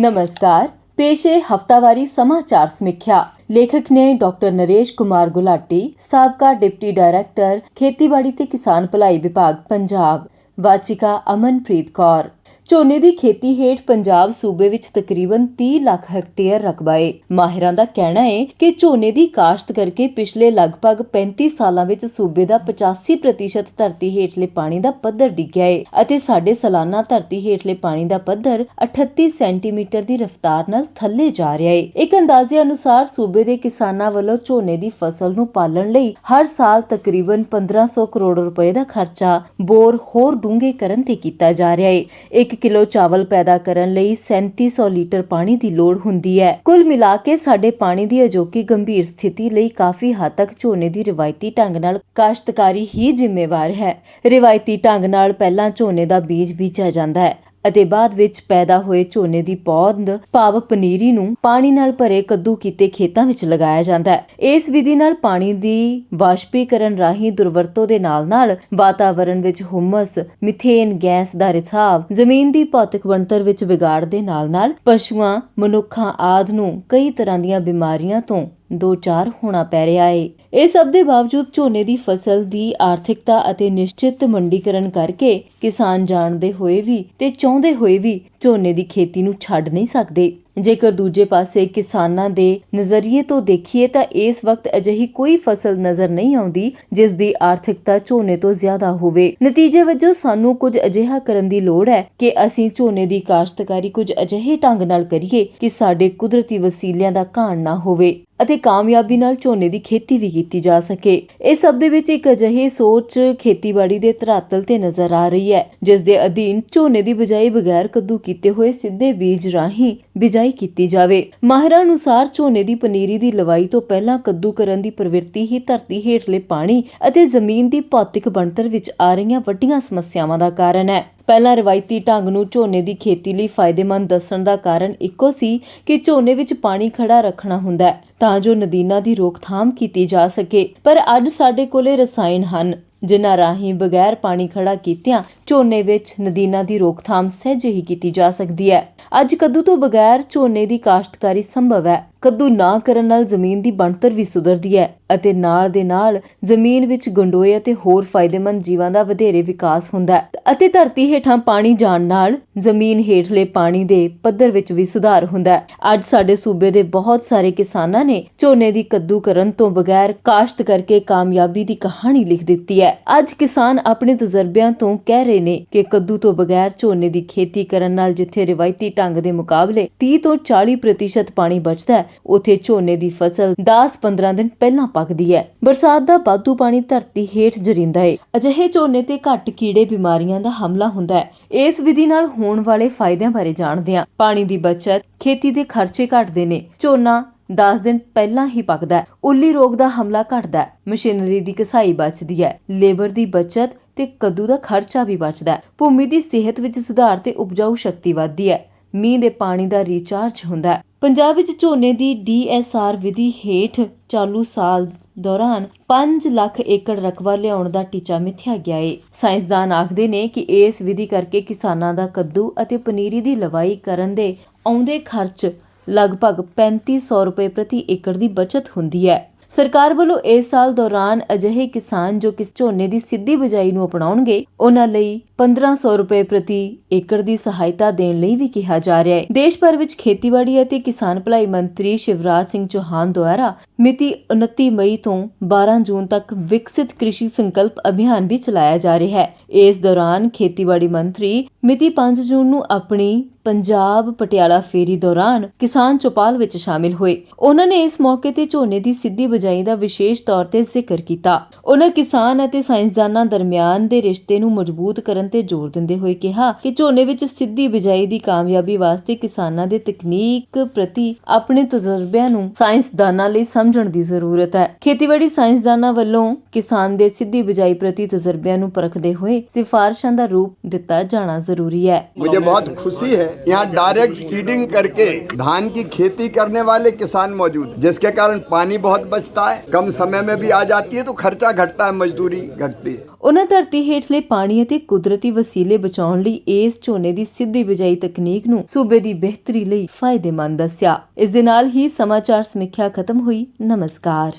ਨਮਸਕਾਰ। ਪੇਸ਼ ਹੈ ਹਫਤਾਵਾਰੀ ਸਮਾਚਾਰ ਸਮੀਖਿਆ। ਲੇਖਕ ਨੇ ਡਾਕਟਰ ਨਰੇਸ਼ ਕੁਮਾਰ ਗੁਲਾਟੀ, ਸਾਬਕਾ ਡਿਪਟੀ ਡਾਇਰੈਕਟਰ, ਖੇਤੀਬਾੜੀ ਤੇ ਕਿਸਾਨ ਭਲਾਈ ਵਿਭਾਗ, ਪੰਜਾਬ। ਵਾਚਿਕਾ ਅਮਨਪ੍ਰੀਤ ਕੌਰ। ਝੋਨੇ ਦੀ ਖੇਤੀ ਹੇਠ ਪੰਜਾਬ ਸੂਬੇ ਵਿੱਚ ਤਕਰੀਬਨ 30 ਲੱਖ ਹੈਕਟੇਅਰ ਰਕਬਾ ਹੈ ਮਾਹਿਰਾਂ ਦਾ ਕਹਿਣਾ ਹੈ ਕਿ ਝੋਨੇ ਦੀ ਕਾਸ਼ਤ ਕਰਕੇ ਪਿਛਲੇ ਲਗਭਗ 35 ਸਾਲਾਂ ਵਿੱਚ ਸੂਬੇ ਦਾ 85% ਧਰਤੀ ਹੇਠਲੇ ਪਾਣੀ ਦਾ ਪੱਧਰ ਡਿੱਗਿਆ ਹੈ ਅਤੇ ਸਾਡੇ ਸਾਲਾਨਾ ਧਰਤੀ ਹੇਠਲੇ ਪਾਣੀ ਦਾ ਪੱਧਰ 38 ਸੈਂਟੀਮੀਟਰ ਦੀ ਰਫ਼ਤਾਰ ਨਾਲ ਥੱਲੇ ਜਾ ਰਿਹਾ ਹੈ ਇੱਕ ਅੰਦਾਜ਼ੇ ਅਨੁਸਾਰ ਸੂਬੇ ਦੇ ਕਿਸਾਨਾਂ ਵੱਲੋਂ ਝੋਨੇ ਦੀ ਫਸਲ ਨੂੰ ਪਾਲਣ ਲਈ ਹਰ ਸਾਲ ਤਕਰੀਬਨ 1500 ਕਰੋੜ ਰੁਪਏ ਦਾ ਖਰਚਾ ਬੋਰ ਹੋਰ ਡੂੰਘੇ ਕਰਨ ਤੇ ਕੀਤਾ ਜਾ ਰਿਹਾ ਹੈ ਇੱਕ ਕਿਲੋ ਚਾਵਲ ਪੈਦਾ ਕਰਨ ਲਈ 3700 ਲੀਟਰ ਪਾਣੀ ਦੀ ਲੋੜ ਹੁੰਦੀ ਹੈ। ਕੁੱਲ ਮਿਲਾ ਕੇ ਸਾਡੇ ਪਾਣੀ ਦੀ ਅਜੋਕੀ ਗੰਭੀਰ ਸਥਿਤੀ ਲਈ ਕਾਫੀ ਹੱਦ ਤੱਕ ਝੋਨੇ ਦੀ ਰਵਾਇਤੀ ਢੰਗ ਨਾਲ ਕਾਸ਼ਤਕਾਰੀ ਹੀ ਜ਼ਿੰਮੇਵਾਰ ਹੈ। ਰਵਾਇਤੀ ਢੰਗ ਨਾਲ ਪਹਿਲਾਂ ਝੋਨੇ ਦਾ ਬੀਜ ਬੀਜਿਆ ਜਾਂਦਾ ਹੈ। ਅਤੇ ਬਾਅਦ ਵਿੱਚ ਪੈਦਾ ਹੋਏ ਝੋਨੇ ਦੀ ਪੌਦ ਭਾਵ ਪਨੀਰੀ ਨੂੰ ਪਾਣੀ ਨਾਲ ਭਰੇ ਕੱਦੂ ਕੀਤੇ ਖੇਤਾਂ ਵਿੱਚ ਲਗਾਇਆ ਜਾਂਦਾ ਹੈ। ਇਸ ਵਿਧੀ ਨਾਲ ਪਾਣੀ ਦੀ ਵਾਸ਼ਪੀਕਰਨ ਰਾਹੀਂ ਦੁਰਵਰਤੋਂ ਦੇ ਨਾਲ-ਨਾਲ ਵਾਤਾਵਰਣ ਵਿੱਚ ਹੁਮਸ, ਮਿਥੇਨ ਗੈਸ ਦਾ ਰਿਸਾਵ, ਜ਼ਮੀਨ ਦੀ ਭੌਤਿਕ ਬਣਤਰ ਵਿੱਚ ਵਿਗਾੜ ਦੇ ਨਾਲ-ਨਾਲ ਪਸ਼ੂਆਂ, ਮਨੁੱਖਾਂ ਆਦ ਨੂੰ ਕਈ ਤਰ੍ਹਾਂ ਦੀਆਂ ਬਿਮਾਰੀਆਂ ਤੋਂ ਦੋ ਚਾਰ ਹੋਣਾ ਪੈ ਰਿਹਾ ਹੈ ਇਹ ਸਭ ਦੇ ਬਾਵਜੂਦ ਝੋਨੇ ਦੀ ਫਸਲ ਦੀ ਆਰਥਿਕਤਾ ਅਤੇ ਨਿਸ਼ਚਿਤ ਮੰਡੀਕਰਨ ਕਰਕੇ ਕਿਸਾਨ ਜਾਣਦੇ ਹੋਏ ਵੀ ਤੇ ਚਾਹੁੰਦੇ ਹੋਏ ਵੀ ਝੋਨੇ ਦੀ ਖੇਤੀ ਨੂੰ ਛੱਡ ਨਹੀਂ ਸਕਦੇ। ਜੇਕਰ ਦੂਜੇ ਪਾਸੇ ਕਿਸਾਨਾਂ ਦੇ ਨਜ਼ਰੀਏ ਤੋਂ ਦੇਖੀਏ ਤਾਂ ਇਸ ਵਕਤ ਅਜਿਹੀ ਕੋਈ ਫਸਲ ਨਜ਼ਰ ਨਹੀਂ ਆਉਂਦੀ ਜਿਸ ਦੀ ਆਰਥਿਕਤਾ ਝੋਨੇ ਤੋਂ ਜ਼ਿਆਦਾ ਹੋਵੇ। ਨਤੀਜੇ ਵਜੋਂ ਸਾਨੂੰ ਕੁਝ ਅਜਿਹਾ ਕਰਨ ਦੀ ਲੋੜ ਹੈ ਕਿ ਅਸੀਂ ਝੋਨੇ ਦੀ ਕਾਸ਼ਤਕਾਰੀ ਕੁਝ ਅਜਿਹੇ ਢੰਗ ਨਾਲ ਕਰੀਏ ਕਿ ਸਾਡੇ ਕੁਦਰਤੀ ਵਸੀਲਿਆਂ ਦਾ ਘਾਣ ਨਾ ਹੋਵੇ। ਅਤੇ ਕਾਮਯਾਬੀ ਨਾਲ ਝੋਨੇ ਦੀ ਖੇਤੀ ਵੀ ਕੀਤੀ ਜਾ ਸਕੇ। ਇਸ ਸਭ ਦੇ ਵਿੱਚ ਇੱਕ ਅਜਿਹੀ ਸੋਚ ਖੇਤੀਬਾੜੀ ਦੇ ਧਰਾਤਲ ਤੇ ਨਜ਼ਰ ਆ ਰਹੀ ਹੈ, ਜਿਸ ਦੇ ਅਧੀਨ ਝੋਨੇ ਦੀ ਬਜਾਈ ਬਗੈਰ ਕੱਦੂ ਕੀਤੇ ਹੋਏ ਸਿੱਧੇ ਬੀਜ ਰਾਹੀਂ ਬਿਜਾਈ ਕੀਤੀ ਜਾਵੇ। ਮਾਹਿਰਾਂ ਅਨੁਸਾਰ ਝੋਨੇ ਦੀ ਪਨੀਰੀ ਦੀ ਲਵਾਈ ਤੋਂ ਪਹਿਲਾਂ ਕੱਦੂ ਕਰਨ ਦੀ ਪ੍ਰਵਿਰਤੀ ਹੀ ਧਰਤੀ ਹੇਠਲੇ ਪਾਣੀ ਅਤੇ ਜ਼ਮੀਨ ਦੀ ਭੌਤਿਕ ਬਣਤਰ ਵਿੱਚ ਆ ਰਹੀਆਂ ਵੱਡੀਆਂ ਸਮੱਸਿਆਵਾਂ ਦਾ ਕਾਰਨ ਹੈ। ਪਹਿਲਾਂ ਰਵਾਇਤੀ ਢੰਗ ਨੂੰ ਝੋਨੇ ਦੀ ਖੇਤੀ ਲਈ ਫਾਇਦੇਮੰਦ ਦੱਸਣ ਦਾ ਕਾਰਨ ਇੱਕੋ ਸੀ ਕਿ ਝੋਨੇ ਵਿੱਚ ਪਾਣੀ ਖੜਾ ਰੱਖਣਾ ਹੁੰਦਾ ਹੈ, ਤਾਂ ਜੋ ਨਦੀਨਾਂ ਦੀ ਰੋਕਥਾਮ ਕੀਤੀ ਜਾ ਸਕੇ। ਪਰ ਅੱਜ ਸਾਡੇ ਕੋਲੇ ਰਸਾਇਣ ਹਨ, ਜਿਨ੍ਹਾਂ ਰਾਹੀਂ ਬਗੈਰ ਪਾਣੀ ਖੜਾ ਕੀਤਿਆਂ ਝੋਨੇ ਵਿੱਚ ਨਦੀਨਾਂ ਦੀ ਰੋਕਥਾਮ ਸਹਿਜੇ ਹੀ ਕੀਤੀ ਜਾ ਸਕਦੀ ਹੈ। ਅੱਜ ਕੱਦੂ ਤੋਂ ਬਗੈਰ ਝੋਨੇ ਦੀ ਕਾਸ਼ਤਕਾਰੀ ਸੰਭਵ ਹੈ। ਕੱਦੂ ਨਾ ਕਰਨ ਨਾਲ ਜ਼ਮੀਨ ਦੀ ਬਣਤਰ ਵੀ ਸੁਧਰਦੀ ਹੈ ਅਤੇ ਨਾਲ ਦੇ ਨਾਲ ਜ਼ਮੀਨ ਵਿੱਚ ਗੰਡੋਏ ਅਤੇ ਹੋਰ ਫਾਇਦੇਮੰਦ ਜੀਵਾਂ ਦਾ ਵਧੇਰੇ ਵਿਕਾਸ ਹੁੰਦਾ ਹੈ ਅਤੇ ਧਰਤੀ ਹੇਠਾਂ ਪਾਣੀ ਜਾਣ ਨਾਲ ਜ਼ਮੀਨ ਹੇਠਲੇ ਪਾਣੀ ਦੇ ਪੱਧਰ ਵਿੱਚ ਵੀ ਸੁਧਾਰ ਹੁੰਦਾ ਹੈ। ਅੱਜ ਸਾਡੇ ਸੂਬੇ ਦੇ ਬਹੁਤ ਸਾਰੇ ਕਿਸਾਨਾਂ ਨੇ ਝੋਨੇ ਦੀ ਕੱਦੂ ਕਰਨ ਤੋਂ ਬਗੈਰ ਕਾਸ਼ਤ ਕਰਕੇ ਕਾਮਯਾਬੀ ਦੀ ਕਹਾਣੀ ਲਿਖ ਦਿੱਤੀ ਹੈ। ਅੱਜ ਕਿਸਾਨ ਆਪਣੇ ਤਜਰਬਿਆਂ ਤੋਂ ਕਹਿ ਰਹੇ ਨੇ ਕਿ ਕੱਦੂ ਤੋਂ ਬਗੈਰ ਝੋਨੇ ਦੀ ਖੇਤੀ ਕਰਨ ਨਾਲ ਜਿੱਥੇ ਰਿਵਾਇਤੀ ਢੰਗ ਦੇ ਮੁਕਾਬਲੇ 30 ਤੋਂ 40% ਪਾਣੀ ਬਚਦਾ ਹੈ ਉਥੇ ਝੋਨੇ ਦੀ ਫਸਲ 10-15 ਦਿਨ ਪਹਿਲਾਂ ਪੱਕਦੀ ਹੈ। ਬਰਸਾਤ ਦਾ ਵਾਧੂ ਪਾਣੀ ਧਰਤੀ ਹੇਠ ਜਰਿੰਦਾ ਹੈ ਅਜਿਹੇ ਝੋਨੇ ਤੇ ਘੱਟ ਕੀੜੇ ਬਿਮਾਰੀਆਂ ਦਾ ਹਮਲਾ ਹੁੰਦਾ ਹੈ। ਇਸ ਵਿਧੀ ਨਾਲ ਹੋਣ ਵਾਲੇ ਫਾਇਦਿਆਂ ਬਾਰੇ ਜਾਣਦੇ ਹਾਂ। ਪਾਣੀ ਦੀ ਬਚਤ, ਖੇਤੀ ਦੇ ਖਰਚੇ ਘਟਦੇ ਨੇ। ਝੋਨਾ 10 ਦਿਨ ਪਹਿਲਾਂ ਹੀ ਪੱਕਦਾ ਉੱਲੀ ਰੋਗ ਦਾ ਹਮਲਾ ਘਟਦਾ ਮਸ਼ੀਨਰੀ ਦੀ ਕਸਾਈ ਬਚਦੀ ਹੈ। ਲੇਬਰ ਦੀ ਬਚਤ ਤੇ ਕੱਦੂ ਦਾ ਖਰਚਾ ਵੀ ਬਚਦਾ ਹੈ। ਭੂਮੀ ਦੀ ਸਿਹਤ ਵਿੱਚ ਸੁਧਾਰ ਤੇ ਉਪਜਾਊ ਸ਼ਕਤੀ ਵਧਦੀ ਹੈ। ਮੀਂਹ ਦੇ ਪਾਣੀ ਦਾ ਰੀਚਾਰਜ ਹੁੰਦਾ ਹੈ। ਪੰਜਾਬ ਵਿੱਚ ਝੋਨੇ ਦੀ ਡੀਐਸਆਰ ਵਿਧੀ ਹੇਠ ਚਾਲੂ ਸਾਲ ਦੌਰਾਨ 5 ਲੱਖ ਏਕੜ ਰਕਬਾ ਲਿਆਉਣ ਦਾ ਟੀਚਾ ਮਿੱਥਿਆ ਗਿਆ ਏ। ਸਾਇੰਸਦਾਨ ਆਖਦੇ ਨੇ ਕਿ ਇਸ ਵਿਧੀ ਕਰਕੇ ਕਿਸਾਨਾਂ ਦਾ ਕੱਦੂ ਅਤੇ ਪਨੀਰੀ ਦੀ ਲਵਾਈ ਕਰਨ ਦੇ ਆਉਂਦੇ ਖਰਚ ਲਗਭਗ 3500 ਰੁਪਏ ਪ੍ਰਤੀ ਏਕੜ ਦੀ ਬਚਤ ਹੁੰਦੀ ਹੈ। ਸਰਕਾਰ ਵੱਲੋਂ ਇਸ ਸਾਲ ਦੌਰਾਨ ਅਜਿਹੇ ਕਿਸਾਨ ਜੋ ਕਿਸ ਝੋਨੇ ਦੀ ਸਿੱਧੀ ਬਿਜਾਈ ਨੂੰ ਅਪਣਾਉਣਗੇ, ਉਹਨਾਂ ਲਈ 1500 ਰੁਪਏ ਪ੍ਰਤੀ ਏਕੜ ਦੀ ਸਹਾਇਤਾ ਦੇਣ ਲਈ ਵੀ ਕਿਹਾ ਜਾ ਰਿਹਾ ਹੈ। ਦੇਸ਼ ਭਰ ਵਿੱਚ ਖੇਤੀਬਾੜੀ ਅਤੇ ਕਿਸਾਨ ਭਲਾਈ ਮੰਤਰੀ ਸ਼ਿਵਰਾਜ ਸਿੰਘ ਚੌਹਾਨ ਦੁਆਰਾ ਮਿਤੀ 29 ਮਈ ਤੋਂ 12 ਜੂਨ ਤੱਕ ਵਿਕਸਿਤ ਕ੍ਰਿਸ਼ੀ ਸੰਕਲਪ ਅਭਿਆਨ ਵੀ ਚਲਾਇਆ ਜਾ ਰਿਹਾ ਹੈ। ਇਸ ਦੌਰਾਨ ਖੇਤੀਬਾੜੀ ਮੰਤਰੀ ਮਿਤੀ 5 ਜੂਨ ਨੂੰ ਆਪਣੀ ਪੰਜਾਬ ਪਟਿਆਲਾ ਫੇਰੀ ਦੌਰਾਨ ਕਿਸਾਨ ਚੌਪਾਲ ਵਿੱਚ ਸ਼ਾਮਿਲ ਹੋਏ ਉਹਨਾਂ ਨੇ ਇਸ ਮੌਕੇ ਤੇ ਝੋਨੇ ਦੀ ਸਿੱਧੀ ਬਿਜਾਈ ਦਾ ਵਿਸ਼ੇਸ਼ ਤੌਰ ਤੇ ਜ਼ਿਕਰ ਕੀਤਾ ਉਹਨਾਂ ਕਿਸਾਨ ਅਤੇ ਸਾਇੰਸਦਾਨਾਂ ਦਰਮਿਆਨ ਦੇ ਰਿਸ਼ਤੇ ਨੂੰ ਮਜ਼ਬੂਤ ਕਰਨ ਤੇ ਜ਼ੋਰ ਦਿੰਦੇ ਹੋਏ ਕਿਹਾ ਕਿ ਝੋਨੇ ਵਿੱਚ ਸਿੱਧੀ ਬਿਜਾਈ ਦੀ ਕਾਮਯਾਬੀ ਵਾਸਤੇ ਕਿਸਾਨਾਂ ਦੇ ਤਕਨੀਕ ਪ੍ਰਤੀ ਆਪਣੇ ਤਜਰਬਿਆਂ ਨੂੰ ਸਾਇੰਸਦਾਨਾਂ ਲਈ ਸਮਝਣ ਦੀ ਜ਼ਰੂਰਤ ਹੈ ਖੇਤੀਬਾੜੀ ਸਾਇੰਸਦਾਨਾਂ ਵੱਲੋਂ ਕਿਸਾਨ ਦੇ ਸਿੱਧੀ ਬਿਜਾਈ ਪ੍ਰਤੀ ਤਜਰਬਿਆਂ ਨੂੰ ਪਰਖਦੇ ਹੋਏ ਸਿਫਾਰਸ਼ਾਂ ਦਾ ਰੂਪ ਦਿੱਤਾ ਜਾਣਾ ਜ਼ਰੂਰੀ ਹੈ मुझे बहुत खुशी है यहाँ डायरेक्ट सीडिंग करके धान की खेती करने वाले किसान मौजूद हैं, जिसके कारण पानी बहुत बचता है कम समय में भी आ जाती है तो खर्चा घटता है मजदूरी घटती है ਉਹਨਾਂ ਧਰਤੀ ਹੇਠਲੇ ਪਾਣੀ ਅਤੇ ਕੁਦਰਤੀ ਵਸੀਲੇ ਬਚਾਉਣ ਲਈ ਇਸ ਝੋਨੇ ਦੀ ਸਿੱਧੀ ਬਿਜਾਈ ਤਕਨੀਕ ਨੂੰ ਸੂਬੇ ਦੀ ਬਿਹਤਰੀ ਲਈ ਫਾਇਦੇਮੰਦ ਦੱਸਿਆ ਇਸ ਦੇ ਨਾਲ ਹੀ ਸਮਾਚਾਰ ਸਮੀਖਿਆ ਖਤਮ ਹੋਈ ਨਮਸਕਾਰ